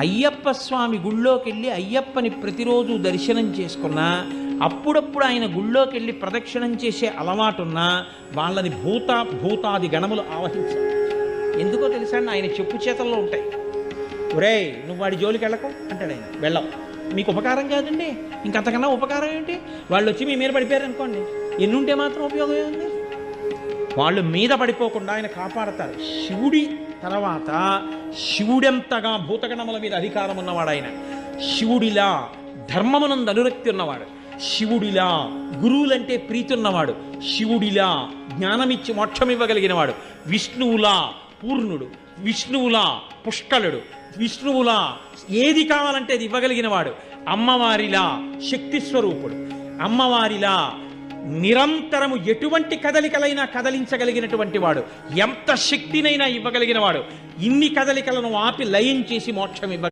అయ్యప్ప స్వామి గుళ్ళోకి వెళ్ళి అయ్యప్పని ప్రతిరోజు దర్శనం చేసుకున్నా అప్పుడప్పుడు ఆయన గుళ్ళోకి వెళ్ళి ప్రదక్షిణం చేసే అలవాటున్నా వాళ్ళని భూత భూతాది గణములు ఆవహించారు ఎందుకో తెలుసా అండి ఆయన చెప్పు చేతల్లో ఉంటాయి. ఒరేయ్ నువ్వు వాడి జోలికి వెళ్ళకు అంటాడు ఆయన. వెళ్ళం మీకు ఉపకారం కాదండి? ఇంకంతకన్నా ఉపకారం ఏంటి? వాళ్ళు వచ్చి మీ మీద పడిపోయారు అనుకోండి ఎన్నుంటే మాత్రం ఉపయోగం ఏముంది? వాళ్ళు మీద పడిపోకుండా ఆయన కాపాడతారు. శివుడి తర్వాత శివుడెంతగా భూతగణముల మీద అధికారం ఉన్నవాడు ఆయన. శివుడిలా ధర్మమునందు అనురక్తి ఉన్నవాడు. శివుడిలా గురువులంటే ప్రీతి ఉన్నవాడు. శివుడిలా జ్ఞానమిచ్చి మోక్షం ఇవ్వగలిగినవాడు. విష్ణువులా పూర్ణుడు. విష్ణువులా పుష్కలుడు. విష్ణువులా ఏది కావాలంటే అది ఇవ్వగలిగినవాడు. అమ్మవారిలా శక్తి స్వరూపుడు. అమ్మవారిలా నిరంతరము ఎటువంటి కదలికలైనా కదలించగలిగినటువంటి వాడు ఎంత శక్తినైనా ఇవ్వగలిగిన వాడు ఇన్ని కదలికలను ఆపి లయం చేసి మోక్షం ఇవ్వ